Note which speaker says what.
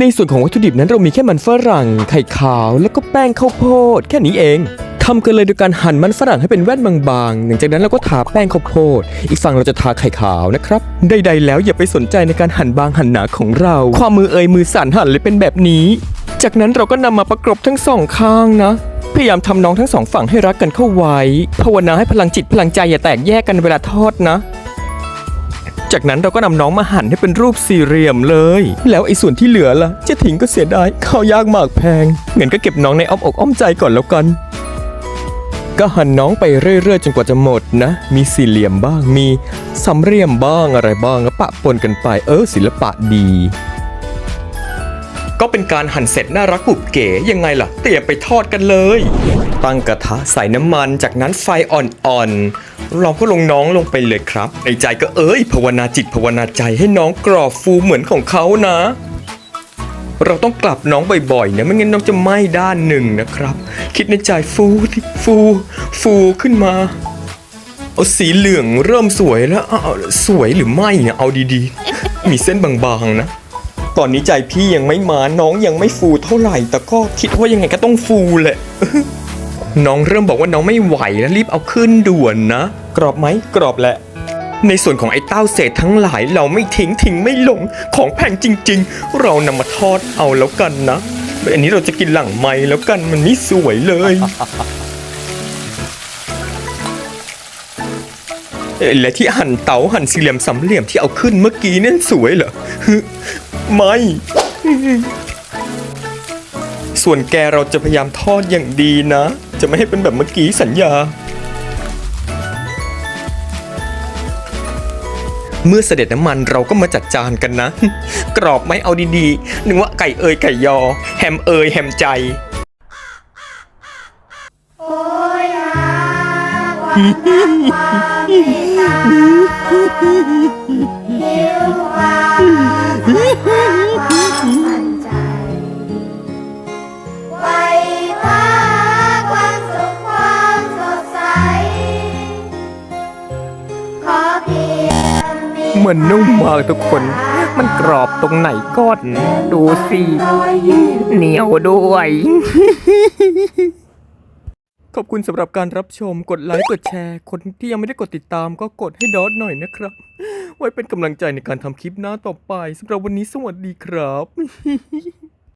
Speaker 1: ในส่วนของวัตถุดิบนั้นเรามีแค่มันฝรั่ง ไข่ขาว แล้วก็แป้งข้าวโพด แค่นี้เองทำกันเลยโดยการหั่นมันฝรั่งให้เป็นแว่นบางๆ หลังจากนั้นเราก็ทาแป้งข้าวโพด อีกฝั่งเราจะทาไข่ขาวนะครับ ใดๆแล้วอย่าไปสนใจในการหั่นบางหั่นหนาของเรา ความมือเอ่ยมือสั่นหั่นเลยเป็นแบบนี้ จากนั้นเราก็นำมาประกบทั้งสองข้างนะ พยายามทำน้องทั้งสองฝั่งให้รักกันเข้าไว้ ภาวนาให้พลังจิตพลังใจอย่าแตกแยกกันเวลาทอดนะ จากนั้นเราก็นำน้องมาหั่นให้เป็นรูปสี่เหลี่ยมเลย แล้วไอ้ส่วนที่เหลือล่ะจะทิ้งก็เสียดายข้าวยากหมากแพงเงินก็เก็บน้องในอ้อมอกอ้อมใจก่อนแล้วกัน ก็หั่นน้องไปเรื่อยๆ จนกว่าจะหมดนะ มีสี่เหลี่ยมบ้างมีสามเหลี่ยมบ้างอะไรบ้างก็ปะปนกันไปเออศิลปะดีก็เป็นการหั่นเสร็จน่ารักปุบเก๋ยังไงล่ะ เตรียมไปทอดกันเลย ตั้งกระทะใส่น้ำมันจากนั้นไฟอ่อนๆ เราก็ลงน้องลงไปเลยครับ ในใจก็เอ้ยภาวนาจิตภาวนาใจให้น้องกรอบฟูเหมือนของเขานะ เราต้องกลับน้องบ่อยๆนะไม่งั้นน้องจะไหม้ด้านหนึ่งนะครับ คิดในใจฟูที่ฟูฟูขึ้นมาเอาสีเหลืองเริ่มสวยแล้วเอาสวยหรือไม่เนี่ยเอาดีๆ มีเส้นบางๆนะ ตอนนี้ใจพี่ยังไม่มาน้องยังไม่ฟูเท่าไหร่ แต่ก็คิดว่ายังไงก็ต้องฟูแหละ น้องเริ่มบอกว่าน้องไม่ไหวแล้วรีบเอาขึ้นด่วนนะ กรอบไหมกรอบแหละ ในส่วนของไอ้เต้าเศษทั้งหลายเราไม่ทิ้งทิ้งไม่ลงของแพงจริง ๆ เรานำมาทอดเอาแล้วกันนะอันนี้เราจะกินหลังไม้แล้วกันมันไม่สวยเลยเอ่อและที่หั่นเต๋าหั่นสี่เหลี่ยมสามเหลี่ยมที่เอาขึ้นเมื่อกี้นั่นสวยเหรอฮึไม่ ส่วนแกเราจะพยายามทอดอย่างดีนะ จะไม่ให้เป็นแบบเมื่อกี้สัญญา เมื่อเสด็จน้ำมันเราก็มาจัดจานกันนะ กรอบไหมเอาดีๆ นึกว่าไก่เอยไก่ยอ แฮมเอยแฮมใจ
Speaker 2: โอ้ยหาความรักความเมตตา มัน
Speaker 3: นุ่มมากทุกคน มันกรอบตรงไหนก้อนดูสิเหนียวด้วย
Speaker 1: ขอบคุณสำหรับการรับชมกดไลค์กดแชร์ คนที่ยังไม่ได้กดติดตามก็กดให้ดอทหน่อยนะครับ ไว้เป็นกำลังใจในการทำคลิปหน้าต่อไปสำหรับวันนี้สวัสดีครับ